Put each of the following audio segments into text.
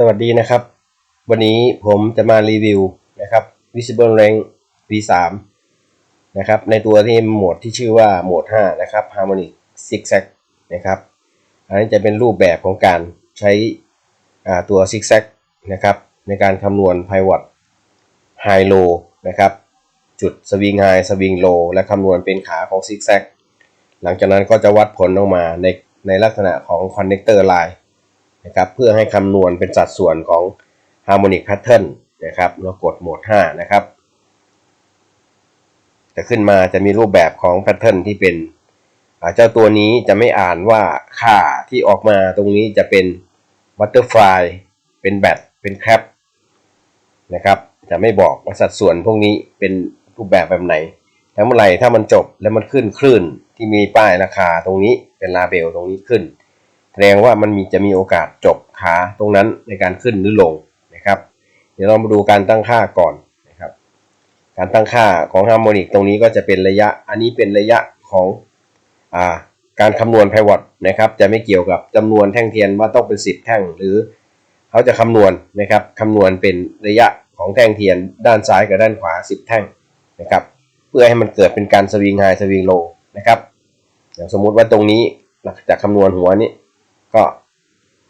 สวัสดีนะครับ วันนี้ผมจะมารีวิวนะครับ Visible Range V3 นะครับในตัวที่โหมดที่ชื่อว่าโหมด 5 นะครับ Harmonic Zigzag นะครับอันนี้จะเป็นรูปแบบของการใช้ตัว Zigzag นะครับในการคำนวณ Pivot High Low นะครับจุดสวิง High สวิง Low และคำนวณเป็นขาของ Zigzag หลังจากนั้นก็จะวัดผลออกมาในในลักษณะของ Connector Line นะครับเพื่อให้คำนวณเป็นสัดส่วนของ Harmonic Pattern นะครับแล้วกดโหมด 5 นะครับ จะขึ้นมาจะมีรูปแบบของ Pattern ที่เป็นเจ้าตัวนี้จะไม่อ่านว่าค่าที่ออกมาตรงนี้จะเป็น Butterfly เป็นแบตเป็นแคปนะครับจะไม่บอกว่าสัดส่วนพวกนี้เป็นรูปแบบแบบไหนแต่เมื่อไหร่ถ้ามันจบแล้วมันขึ้นคลื่นที่มีป้ายราคาตรงนี้เป็นลาเบลตรงนี้ขึ้น ดงว่ามันมีจะมีโอกาสจบขาตรงนั้นในการขึ้นหรือลงนะครับ เดี๋ยวเรามาดูการตั้งค่าก่อนนะครับ การตั้งค่าของฮาร์โมนิกตรงนี้ก็จะเป็นระยะ อันนี้เป็นระยะของอ่าการคำนวณไพวอตนะครับ จะไม่เกี่ยวกับจำนวนแท่งเทียนว่าต้องเป็น 10 แท่งหรือเขาจะคำนวณนะครับคำนวณเป็นระยะของแท่งเทียนด้านซ้ายกับด้านขวา 10 แท่งนะครับ เพื่อให้มันเกิดเป็นการสวิงไฮสวิงโลนะครับอย่างสมมุติว่าตรงนี้หลังจากคำนวณหัวนี้ ก็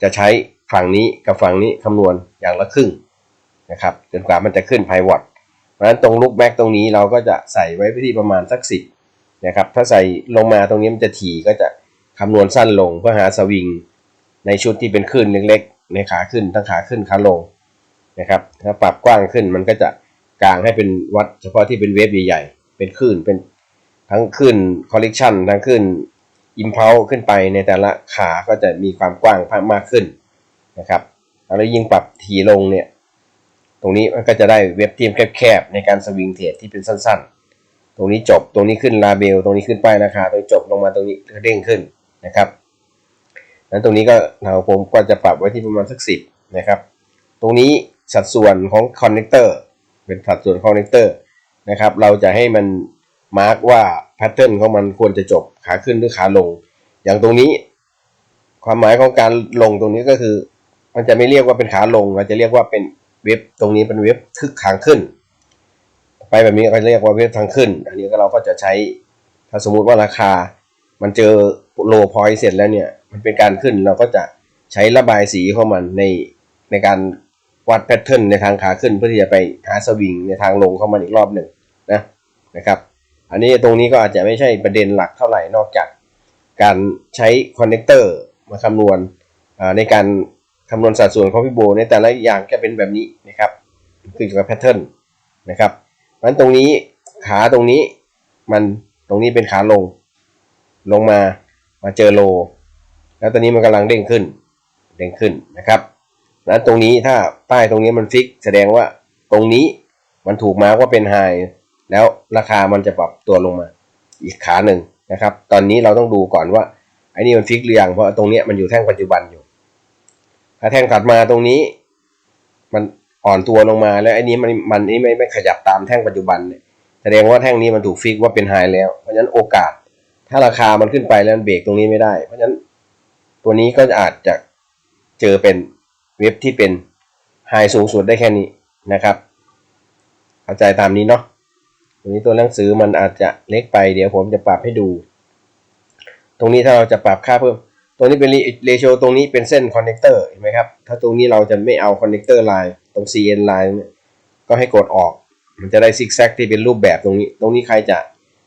จะใช้ฝั่งนี้กับฝั่งนี้คำนวณอย่างละครึ่งนะครับจนกว่ามันจะขึ้นไพวอตเพราะฉะนั้นตรงลูกแม็กตรงนี้เราก็จะใส่ไว้ที่ประมาณสักสิบนะครับถ้าใส่ลงมาตรงนี้มันจะถี่ก็จะคำนวณสั้นลงเพื่อหาสวิงในชุดที่เป็นคลื่นเล็กๆ ในขาขึ้นทั้งขาขึ้นขาลงนะครับถ้าปรับกว้างขึ้นมันก็จะกางให้เป็นวัดเฉพาะที่เป็นเวฟใหญ่ๆเป็นคลื่นเป็นทั้งคลื่นคอลเลกชันทั้งคลื่น อิมเพลขึ้นไปในแต่ละขาก็จะมีความกว้างมากขึ้นนะครับแล้วยิ่งปรับทีลงเนี่ยตรงนี้มันก็จะได้เว็บทีมแคบๆในการสวิงเทรดที่เป็นสั้นๆ ตรงนี้จบตรงนี้ขึ้นลาเบล ตรงนี้ขึ้นป้ายราคาตรงจบลงมาตรงนี้ก็เด้งขึ้นนะครับนั้นตรงนี้ก็เราผมก็จะปรับไว้ที่ประมาณสักสิบนะครับตรงนี้สัดส่วนของคอนเนคเตอร์เป็นสัดส่วนคอนเนคเตอร์นะครับเราจะให้มันมาร์กว่า แพทเทิร์นของมันควรจะจบขาขึ้นหรือขาลง อย่างตรงนี้ ความหมายของการลงตรงนี้ก็คือ มันจะไม่เรียกว่าเป็นขาลงเราจะเรียกว่าเป็นเว็บตรงนี้เป็นเว็บทึกขางขึ้น ไปแบบนี้ก็เรียกว่าเว็บทางขึ้น อันนี้ก็เราก็จะใช้ถ้าสมมุติว่าราคา มันเจอโลพอยต์เสร็จแล้วเนี่ย มันเป็นการขึ้นเราก็จะใช้ระบายสีของมันในในการวัดแพทเทิร์นในทางขาขึ้นเพื่อที่จะไปหาสวิงในทางลงเข้ามาอีกรอบหนึ่งนะนะครับ อันนี้ตรงนี้ก็อาจจะไม่ใช่ประเด็นหลักเท่าไหร่นอกจากการใช้คอนเนคเตอร์มาคำนวณในการคำนวณสัดส่วนของฟิโบในแต่ละอย่างจะเป็นแบบนี้นะครับขึ้นอยู่กับแพทเทิร์นนะครับเพราะฉะนั้นตรงนี้ขาตรงนี้มันตรงนี้เป็นขาลง ลงมามาเจอโล แล้วตอนนี้มันกำลังเด้งขึ้น เด้งขึ้นนะครับนั้นตรงนี้ถ้าป้ตรงนี้มันฟิก แสดงว่าตรงนี้มันถูกมาว่าเป็นไฮ ราคามันจะปรับตัวลงมาอีกขาหนึ่งนะครับ ตอนนี้เราต้องดูก่อนว่าไอ้นี่มันฟิกหรือยังเพราะตรงนี้มันอยู่แท่งปัจจุบันอยู่ ถ้าแท่งถัดมาตรงนี้ มันอ่อนตัวลงมาแล้วไอ้นี้มันมันนี่ไม่ไม่ขยับตามแท่งปัจจุบันเนี่ยแสดงว่าแท่งนี้มันถูกฟิกว่าเป็นไฮแล้ว เพราะฉะนั้นโอกาส ถ้าราคามันขึ้นไปแล้วเบรกตรงนี้ไม่ได้ เพราะฉะนั้นตัวนี้ก็อาจจะเจอเป็นเว็บที่เป็นไฮสูงสุดได้แค่นี้นะครับ เข้าใจตามนี้เนาะ รงนี้ตัวหนังสือมันอาจจะเล็กไปเดี๋ยวผมจะปรับให้ดู ตรงนี้ถ้าเราจะปรับค่าเพิ่มตรงนี้เป็นเรโชตรงนี้เป็นเส้นคอนเนคเตอร์เห็นไหมครับ ถ้าตรงนี้เราจะไม่เอาคอนเนคเตอร์ไลน์ตรง CN ไลน์เนี่ยก็ให้กดออก มันจะได้ซิกแซกที่เป็นรูปแบบตรงนี้ ตรงนี้ใครจะ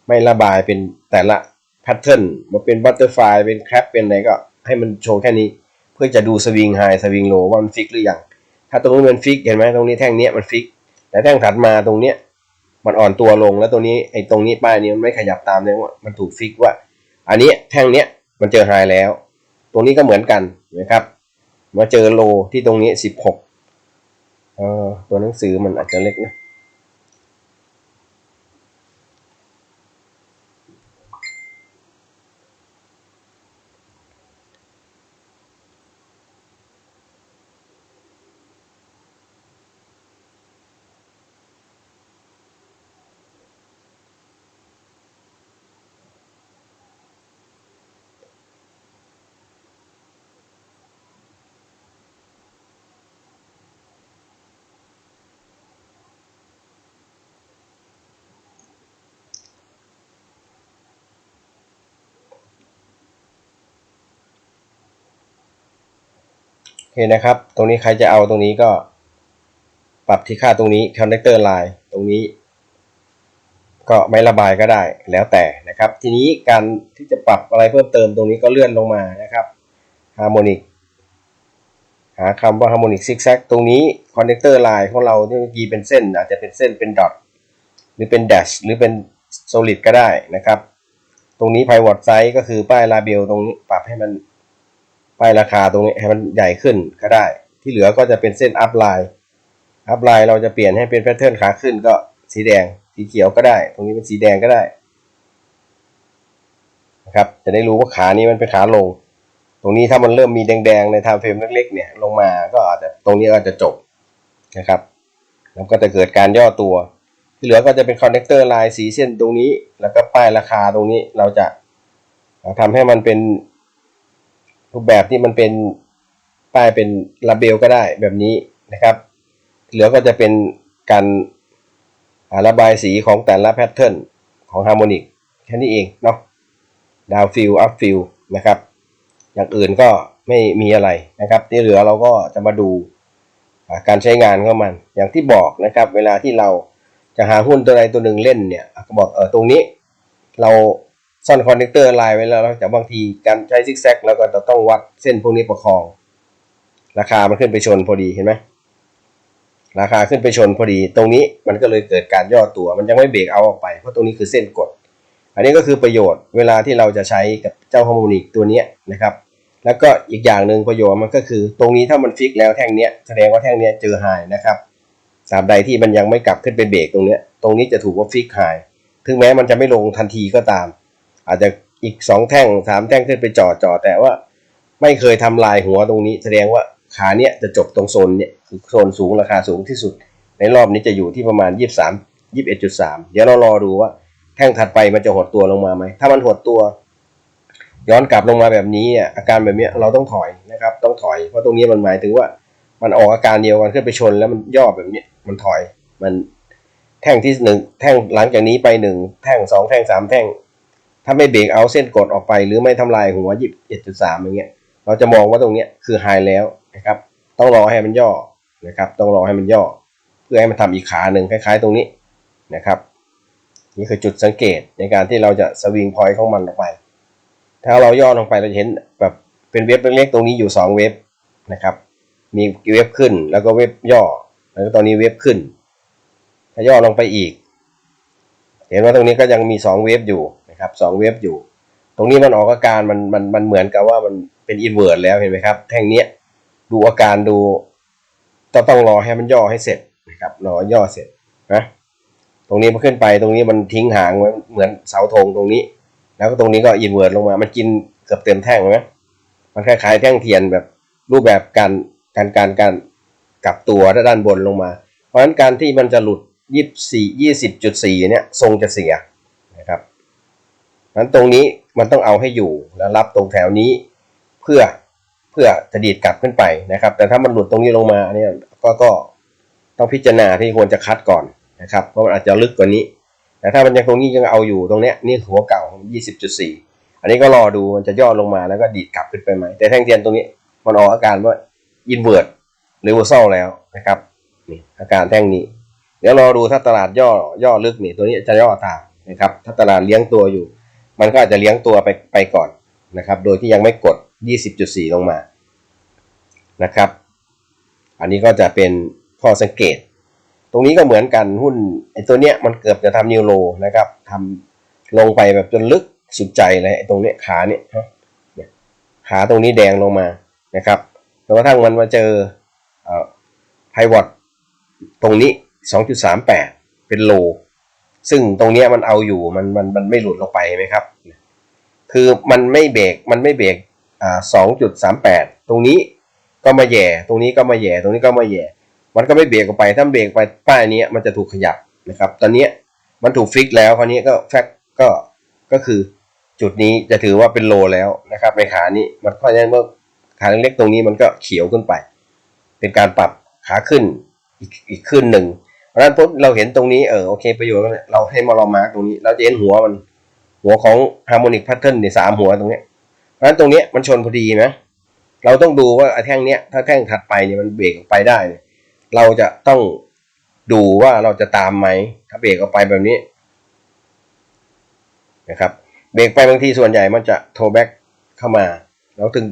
ไม่ระบายเป็นแต่ละแพทเทิร์นมาเป็นบัตเตอร์ฟลายเป็นแคปเป็นอะไรก็ให้มันโชว์แค่นี้ เพื่อจะดูสวิงไฮสวิงโลว่ามันฟิกหรือยังถ้าตรงนี้มันฟิกเห็นไหมตรงนี้แท่งนี้มันฟิก แต่แท่งถัดมาตรงเนี้ย มันอ่อนตัวลงแล้วตรงนี้ไอ้ตรงนี้ป้ายนี้มันไม่ขยับตามเลยว่ามันถูกฟิกว่า อันนี้แท่งเนี้ยมันเจอไฮแล้ว ตรงนี้ก็เหมือนกันนะครับมาเจอโลที่ตรงนี้สิบหกเออตัวหนังสือมันอาจจะเล็กนะ เคนะครับ ตรงนี้ใครจะเอาตรงนี้ก็ ปรับที่ค่าตรงนี้ connector line ตรงนี้ ก็ไม่ระบายก็ได้แล้วแต่นะครับ ทีนี้การที่จะปรับอะไรเพิ่มเติมตรงนี้ก็เลื่อนลงมานะครับ harmonic หาคำว่า harmonic zigzag ตรงนี้ connector line ของเราที่เมื่อกี้เป็นเส้น อาจจะเป็นเส้นเป็น dot หรือเป็น dash หรือเป็น solid ก็ได้นะครับ ตรงนี้ pivot size ก็คือป้าย label ตรงนี้ปรับให้มัน ป้ายราคาตรงนี้ให้มันใหญ่ขึ้นก็ได้ ที่เหลือก็จะเป็นเส้น up line up line เราจะเปลี่ยนให้เป็น pattern ขาขึ้นก็สีแดงสีเขียวก็ได้ ตรงนี้เป็นสีแดงก็ได้นะครับจะได้รู้ว่าขานี้มันเป็นขาลง ตรงนี้ถ้ามันเริ่มมีแดงๆใน time frame เล็กๆเนี่ยลงมาก็อาจจะตรงนี้ก็จจะจบนะครับแล้วก็จะเกิดการย่อตัวที่เหลือก็จะเป็นคอนเนคเตอร์ลายสีเส้นตรงนี้ แล้วก็ป้ายราคาตรงนี้เราจะทำให้มันเป็น รูปแบบที่มันเป็นป้ายเป็นลาเบลก็ได้แบบนี้นะครับ เหลือก็จะเป็นการระบายสีของแต่ละแพทเทิร์นของฮาร์โมนิกแค่นี้เองเนาะดาวฟิลอัพฟิลนะครับ อย่างอื่นก็ไม่มีอะไรนะครับที่เหลือเราก็จะมาดูการใช้งานของมัน อย่างที่บอกนะครับ เวลาที่เราจะหาหุ้นตัวใดตัวหนึ่งเล่นเนี่ยก็บอกเออตรงนี้เรา ซ่อนคอนเนคเตอร์ลายไว้แล้วแต่บางทีการใช้ซิกแซกแล้วก็จะต้องวัดเส้นพวกนี้ประคอง ราคามันขึ้นไปชนพอดีเห็นไหมราคาขึ้นไปชนพอดี ตรงนี้มันก็เลยเกิดการย่อตัว มันยังไม่เบรกเอาออกไป เพราะตรงนี้คือเส้นกด อันนี้ก็คือประโยชน์เวลาที่เราจะใช้กับเจ้าฮาร์โมนิกตัวนี้นะครับ แล้วก็อีกอย่างหนึ่งประโยชน์มันก็คือ ตรงนี้ถ้ามันฟิกแล้วแท่งเนี้ยแสดงว่าแท่งเนี้ยเจอไฮนะครับตราบใดที่มันยังไม่กลับขึ้นไปเบรกตรงเนี้ยตรงนี้จะถูกว่าฟิกไฮถึงแม้มันจะไม่ลงทันทีก็ตาม อาจจะอีกสองแท่งสามแท่งขึ้นไปจ่อจ่อแต่ว่าไม่เคยทำลายหัวตรงนี้ แสดงว่าขาเนี้ยจะจบตรงโซนเนี้ยคือโซนสูงราคาสูงที่สุด ในรอบนี้จะอยู่ที่ประมาณ 23 21.3 เดี๋ยวเรารอดูว่าแท่งถัดไปมันจะหดตัวลงมาไหม ถ้ามันหดตัว ย้อนกลับลงมาแบบนี้อะอาการแบบนี้เราต้องถอยนะครับ ต้องถอย เพราะตรงนี้มันหมายถึงว่า มันออกอาการเดียวกันขึ้นไปชน แล้วมันย่อแบบนี้มันถอย มันแท่งที่หนึ่งแท่งหลังจากนี้ไปหนึ่งแท่งสองแท่งสามแท่ง ถ้าไม่เบรกเอาเส้นกดออกไป หรือไม่ทำลายหัวยิบเจ็ดจุดสามอย่างเงี้ย เราจะมองว่าตรงเนี้ยคือไฮแล้วนะครับ ต้องรอให้มันย่อนะครับ ต้องรอให้มันย่อ เพื่อให้มันทำอีกขาหนึ่งคล้าย ๆ ตรงนี้นะครับ นี่คือจุดสังเกตในการที่เราจะสวิงพอยต์ของมันลงไป ถ้าเราย่อลงไปเราจะเห็นแบบเป็นเว็บเล็กๆตรงนี้อยู่สองเว็บนะครับ มีเว็บขึ้นแล้วก็เว็บย่อ แล้วก็ตอนนี้เว็บขึ้น ถ้าย่อลงไปอีก เห็นว่าตรงนี้ก็ยังมีสองเว็บอยู่ นะครับสองเว็บอยู่ ตรงนี้มันออกอาการมันมันมันเหมือนกับว่ามันเป็นอินเวอร์แล้วเห็นไหมครับ แท่งเนี้ยดูอาการดูต้องต้องรอให้มันย่อให้เสร็จนะครับรอย่อเสร็จนะตรงนี้มันขึ้นไปตรงนี้มันทิ้งหางไว้เหมือนเสาธงตรงนี้ แล้วก็ตรงนี้ก็อินเวอร์ลงมา มันกินเกือบเต็มแท่งไหมมันคล้ายๆแท่งเทียนแบบรูปแบบการการการการกลับตัวด้านบนลงมา เพราะฉะนั้นการที่มันจะหลุดยี่สี่ยี่สิบจุดสี่เนี่ยทรงจะเสียนะครับเพราะฉะ นั้นตรงนี้มันต้องเอาให้อยู่แล้วรับตรงแถวนี้เพื่อเพื่อจะดีดกลับขึ้นไปนะครับ แต่ถ้ามันหลุดตรงนี้ลงมาเนี่ยก็ก็ต้องพิจารณาที่ควรจะคัดก่อนนะครับเพราะมันอาจจะลึกกว่านี้ แต่ถ้ามันยังตรงนี้ยังเอาอยู่ตรงเนี้ยนี่หัวเก่า20.4 อันนี้ก็รอดูมันจะย่อลงมาแล้วก็ดีดกลับขึ้นไปไหมแต่แท่งเทียนตรงนี้มันออกอาการว่าอินเวอร์ตหรือวอร์ซลแล้วนะครับนี่อาการแท่งนี้ เดี๋ยวรอดูถ้าตลาดย่อย่อลึกนี่ตัวนี้จะย่อตามนะครับถ้าตลาดเลี้ยงตัวอยู่ มันก็อาจจะเลี้ยงตัวไปไปก่อนนะครับ โดยที่ยังไม่กด 20.4 ลงมานะครับ อันนี้ก็จะเป็นข้อสังเกต ตรงนี้ก็เหมือนกันหุ้นไอ้ตัวเนี้ยมันเกือบจะทำนิวโรนะครับทำลงไปแบบจนลึกสุดใจเลยไอ้ตรงเนี้ยขาเนี่ยขาตรงนี้แดงลงมานะครับจนกระทั่งมันมาเจอไพวอตตรงนี้ 2.38 เป็นโล ซึ่งตรงนี้มันเอาอยู่มันมันมันไม่หลุดลงไปไหมครับ คือมันไม่เบรกมันไม่เบรกอ่า2.38ตรงนี้ก็มาแย่ ตรงนี้ก็มาแย่ ตรงนี้ก็มาแย่ มันก็ไม่เบรกออกไป ถ้าเบรกไปป้ายนี้มันจะถูกขยับนะครับ ตอนนี้มันถูกฟิกแล้วคราวนี้ก็แฟกก็ก็คือจุดนี้จะถือว่าเป็นโลแล้วนะครับในขานี้มันเพราะฉะนั้นเมื่อขาเล็กๆตรงนี้มันก็เขียวขึ้นไป เป็นการปรับขาขึ้นอีกอีกขึ้นหนึ่ง เพราะฉะนั้นปุ๊บเราเห็นตรงนี้เออโอเคประโยชน์เราให้มาลองมาร์กตรงนี้ เราจะเห็นหัวมัน หัวของ harmonic pattern เนี่ยสามหัวตรงนี้เพราะฉะนั้นตรงนี้มันชนพอดีนะเราต้องดูว่าไอ้แท่งเนี้ยถ้าแท่งถัดไปเนี่ยมันเบรกออกไปได้ เราจะต้องดูว่าเราจะตามไหมถ้าเบรกออกไปแบบนี้นะครับเบรกไปบางทีส่วนใหญ่มันจะโทรแบ็กเข้ามา แล้วถึง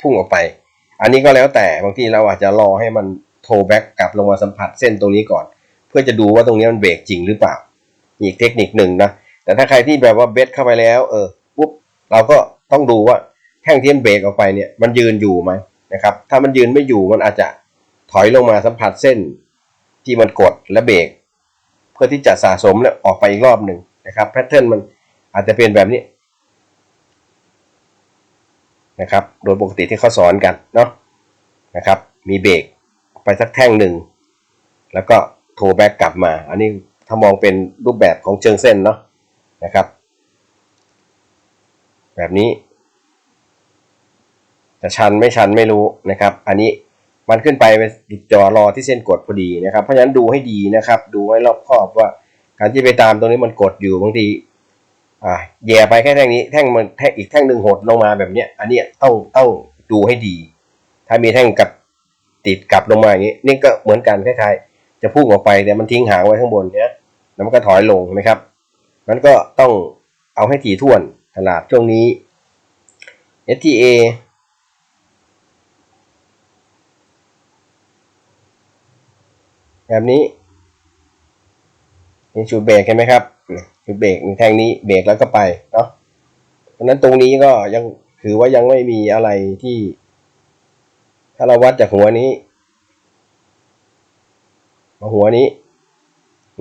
พุ่งออกไป อันนี้ก็แล้วแต่บางทีเราอาจจะรอให้มันโทรแบ็กกลับลงมาสัมผัสเส้นตรงนี้ก่อน พื่อจะดูว่าตรงนี้มันเบรกจริงหรือเปล่าอีกเทคนิคหนึ่งนะแต่ถ้าใครที่แบบว่าเบสเข้าไปแล้วเออปุ๊บเราก็ต้องดูว่าแท่งที่มันเบรกออกไปเนี่ยมันยืนอยู่ไหมนะครับถ้ามันยืนไม่อยู่มันอาจจะถอยลงมาสัมผัสเส้นที่มันกดและเบรกเพื่อที่จะสะสมแล้วออกไปอีกรอบหนึ่งนะครับแพทเทิร์นมันอาจจะเป็นแบบนี้นะครับโดยปกติที่เขาสอนกันเนาะนะครับมีเบรกไปสักแท่งหนึ่งแล้วก็ โทรแบ็กกลับมา อันนี้ถ้ามองเป็นรูปแบบของเชิงเส้นเนาะนะครับ แบบนี้จะชันไม่ชันไม่รู้นะครับ อันนี้มันขึ้นไปเป็นติดจอรอที่เส้นกดพอดีนะครับ เพราะฉะนั้นดูให้ดีนะครับ ดูให้รอบคอบว่า การที่ไปตามตรงนี้มันกดอยู่บางทีอ่าแย่ไปแค่แท่งนี้แท่งมันแท่งอีกแท่งหนึ่งหดลงมาแบบเนี้ย อันนี้ต้องต้องดูให้ดี ถ้ามีแท่งกับติดกลับลงมาอย่างนี้ นี่ก็เหมือนกันคล้ายๆ จะพุ่งออกไปแต่มันทิ้งหางไว้ข้างบนเนี้ยแล้วมันก็ถอยลงนะครับนั้นก็ต้องเอาให้ถี่ถ้วนตลาดช่วงนี้ STA แบบนี้มีชุดเบรกเห็นไหมครับชุดเบรกมีแท่งนี้เบรกแล้วก็ไปเนาะเพราะนั้นตรงนี้ก็ยังถือว่ายังไม่มีอะไรที่ ถ้าเราวัดจากหัวนี้ หัวนี้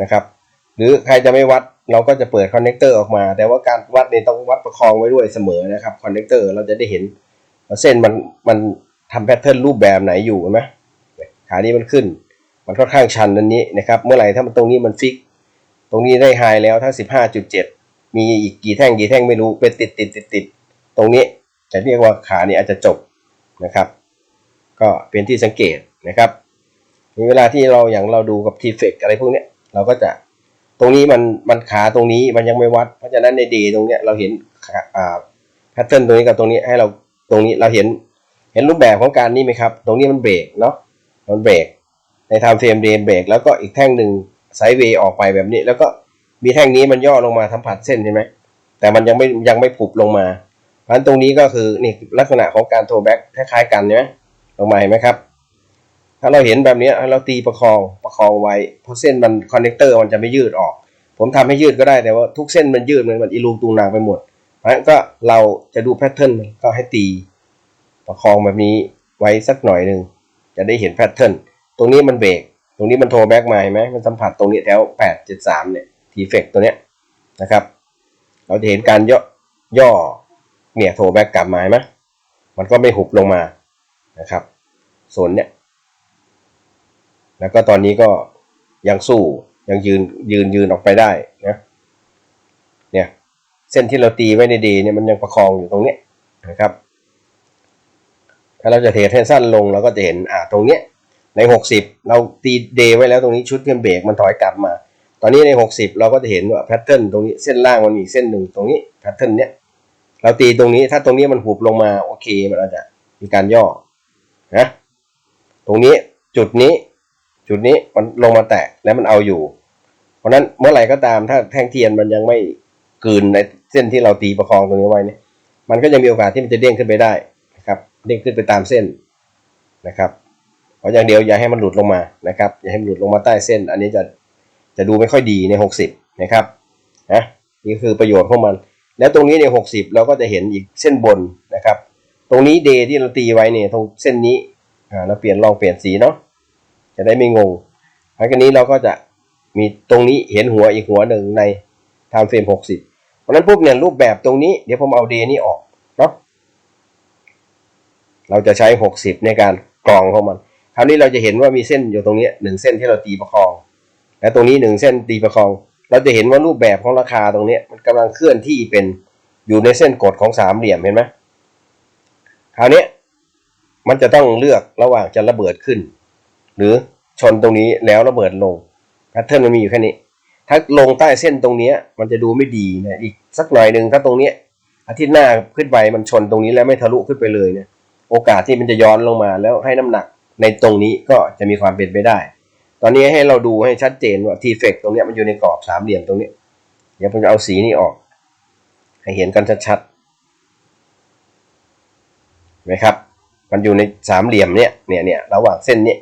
นะครับ หรือใครจะไม่วัดเราก็จะเปิดคอนเนคเตอร์ออกมา แต่ว่าการวัดเนี่ยต้องวัดประคองไว้ด้วยเสมอนะครับคอนเนคเตอร์เราจะได้เห็นเส้นมันมันทำแพทเทิร์นรูปแบบไหนอยู่ไหมขานี้มันขึ้น มันค่อนข้างชันอันนี้นะครับ เมื่อไหร่ถ้ามันตรงนี้มันฟิก ตรงนี้ได้ไฮแล้วทั้ง15.7 มีอีกกี่แท่งกี่แท่งไม่รู้เป็นติดติดติดติดตรงนี้จะเรียกว่าขานี้อาจจะจบนะครับ ก็เป็นที่สังเกตนะครับ มีเวลาที่เราอย่างเราดูกับทีเฟกอะไรพวกเนี้ยเราก็จะตรงนี้มันมันขาตรงนี้มันยังไม่วัด เพราะฉะนั้นในเดตรงเนี้ยเราเห็นอ่าแพทเทิร์นตรงนี้กับตรงนี้ให้เราตรงนี้เราเห็นเห็นรูปแบบของการนี้ไหมครับ ตรงนี้มันเบรกเนาะมันเบรกในไทม์เฟรมเดย์เบรกแล้วก็อีกแท่งหนึ่งไซด์เวย์ออกไปแบบนี้ แล้วก็มีแท่งนี้มันย่อลงมาสัมผัสเส้นใช่ไหมแต่มันยังไม่ยังไม่ผุบลงมาเพราะฉะนั้นตรงนี้ก็คือนี่ลักษณะของการโทรแบ็กคล้ายๆกันใช่ไหมลงมาเห็นไหมครับ ถ้าเราเห็นแบบนี้เราตีประคองประคองไว้ เพราะเส้นมันคอนเนคเตอร์มันจะไม่ยืดออก ผมทำให้ยืดก็ได้แต่ว่าทุกเส้นมันยืดมันมันอีลูตูนางไปหมดเพราะฉะนั้นก็เราจะดูแพทเทิร์นก็ให้ตี ประคองแบบนี้ไว้สักหน่อยหนึ่งจะได้เห็นแพทเทิร์นตรงนี้มันเบรกตรงนี้มันโทรแบ็กมาเห็นไหมมันสัมผัสตรงนี้แถวแปดเจ็ดสามเนี่ยทีเฟกตัวเนี้ยนะครับ เราจะเห็นการย่อย่อเนี่ยโทรแบ็กกลับมาเห็นไหมมันก็ไม่หุบลงมานะครับส่วนเนี้ย แล้วก็ตอนนี้ก็ยังสู้ยังยืนยืนยืนออกไปได้นะเนี่ยเส้นที่เราตีไว้ในเดย์เนี่ยมันยังประคองอยู่ตรงเนี้ยนะครับ ถ้าเราจะเทรดให้สั้นลงเราก็จะเห็นอ่าตรงเนี้ยใน 60 เราตีเดย์ไว้แล้วตรงนี้ชุดเครื่องเบรกมันถอยกลับมา ตอนนี้ใน 60 เราก็จะเห็นว่าแพทเทิร์นตรงนี้เส้นล่างมันมีเส้นหนึ่งตรงนี้แพทเทิร์นเนี้ยเราตีตรงนี้ถ้าตรงนี้มันหุบลงมาโอเคมันอาจจะมีการย่อนะตรงนี้จุดนี้ จุดนี้มันลงมาแตะแล้วมันเอาอยู่ เพราะนั้นเมื่อไหร่ก็ตามถ้าแท่งเทียนมันยังไม่กลืนในเส้นที่เราตีประคองตรงนี้ไว้เนี่ย มันก็ยังมีโอกาสที่มันจะเด้งขึ้นไปได้นะครับ เด้งขึ้นไปตามเส้นนะครับเพราะอย่างเดียวอย่าให้มันหลุดลงมานะครับ อย่าให้มันหลุดลงมาใต้เส้น อันนี้จะจะดูไม่ค่อยดีใน 60 นะครับนะนี่คือประโยชน์ของมัน แล้วตรงนี้ใน 60 เราก็จะเห็นอีกเส้นบนนะครับ ตรงนี้เดที่เราตีไว้เนี่ยตรงเส้นนี้อ่าเราเปลี่ยนลองเปลี่ยนสีเนาะ จะได้ไม่งงหลังจากนี้เราก็จะมีตรงนี้เห็นหัวอีกหัวหนึ่งใน time frame 60 เพราะนั้นปุ๊บเนี่ยรูปแบบตรงนี้เดี๋ยวผมเอาเดนี้ออกเนาะเราจะใช้ 60 ในการกรองของมันคราวนี้เราจะเห็นว่ามีเส้นอยู่ตรงนี้หนึ่งเส้นที่เราตีประคอง และตรงนี้หนึ่งเส้นตีประคอง เราจะเห็นว่ารูปแบบของราคาตรงนี้มันกำลังเคลื่อนที่เป็นอยู่ในเส้นกดของสามเหลี่ยมเห็นไหมคราวนี้มันจะต้องเลือกระหว่างจะระเบิดขึ้น หรือชนตรงนี้แล้วระเบิดลงแพทเทิร์นมันมีอยู่แค่นี้ ถ้าลงใต้เส้นตรงเนี้ยมันจะดูไม่ดีนะอีกสักหน่อยหนึ่งถ้าตรงเนี้ยอาทิตย์หน้าขึ้นไปมันชนตรงนี้แล้วไม่ทะลุขึ้นไปเลยเนี่ยโอกาสที่มันจะย้อนลงมาแล้วให้น้ำหนักในตรงนี้ก็จะมีความเป็นไปได้ ตอนนี้ให้เราดูให้ชัดเจนว่าทีเฟกตรงเนี้ยมันอยู่ในกรอบสามเหลี่ยมตรงนี้ เดี๋ยวผมจะเอาสีนี้ออก ให้เห็นกันชัดๆนไหมครับ มันอยู่ในสามเหลี่ยมเนี่ยเนี่ยเนี่ยระหว่างเส้นนี้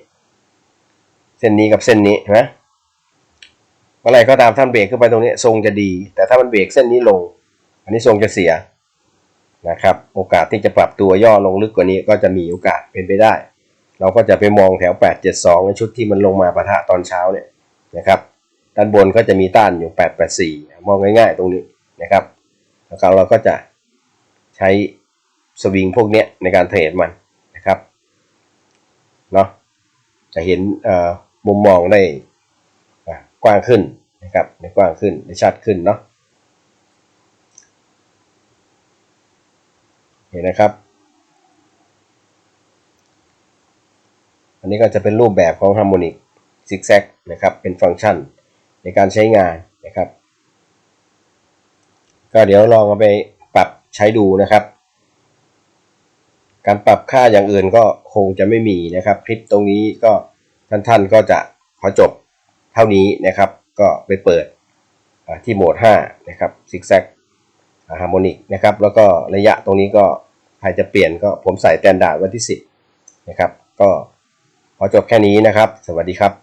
ส้นนี้กับเส้นนี้เห็นไหมเมื่อไรก็ตามท่านเบรกขึ้นไปตรงนี้ทรงจะดี แต่ถ้ามันเบรกเส้นนี้ลง อันนี้ทรงจะเสียนะครับ โอกาสที่จะปรับตัวย่อลงลึกกว่านี้ก็จะมีโอกาสเป็นไปได้ เราก็จะไปมองแถว 872ในชุดที่มันลงมาปะทะตอนเช้าเนี่ยนะครับ ด้านบนก็จะมีต้านอยู่ 884 มองง่าย ๆ ตรงนี้นะครับแล้วเราก็จะใช้สวิงพวกเนี้ยในการเทรดมันนะครับเนาะจะเห็นเอ่อ มุมมองได้กว้างขึ้นนะครับได้กว้างขึ้นได้ชัดขึ้นเนาะเห็นนะครับ อันนี้ก็จะเป็นรูปแบบของ Harmonic Zigzag นะครับเป็นฟังก์ชันในการใช้งานนะครับ ก็เดี๋ยวลองเอาไปปรับใช้ดูนะครับ การปรับค่าอย่างอื่นก็คงจะไม่มีนะครับคลิปตรงนี้ก็ ท่านท่านก็จะขอจบเท่านี้นะครับ ก็ไปเปิดที่โหมด 5 นะครับซิกแซกฮาร์โมนิกนะครับ แล้วก็ระยะตรงนี้ก็ใครจะเปลี่ยนก็ผมใส่แตนดาร์ดวันที่ 10 นะครับ ก็ขอจบแค่นี้นะครับ สวัสดีครับ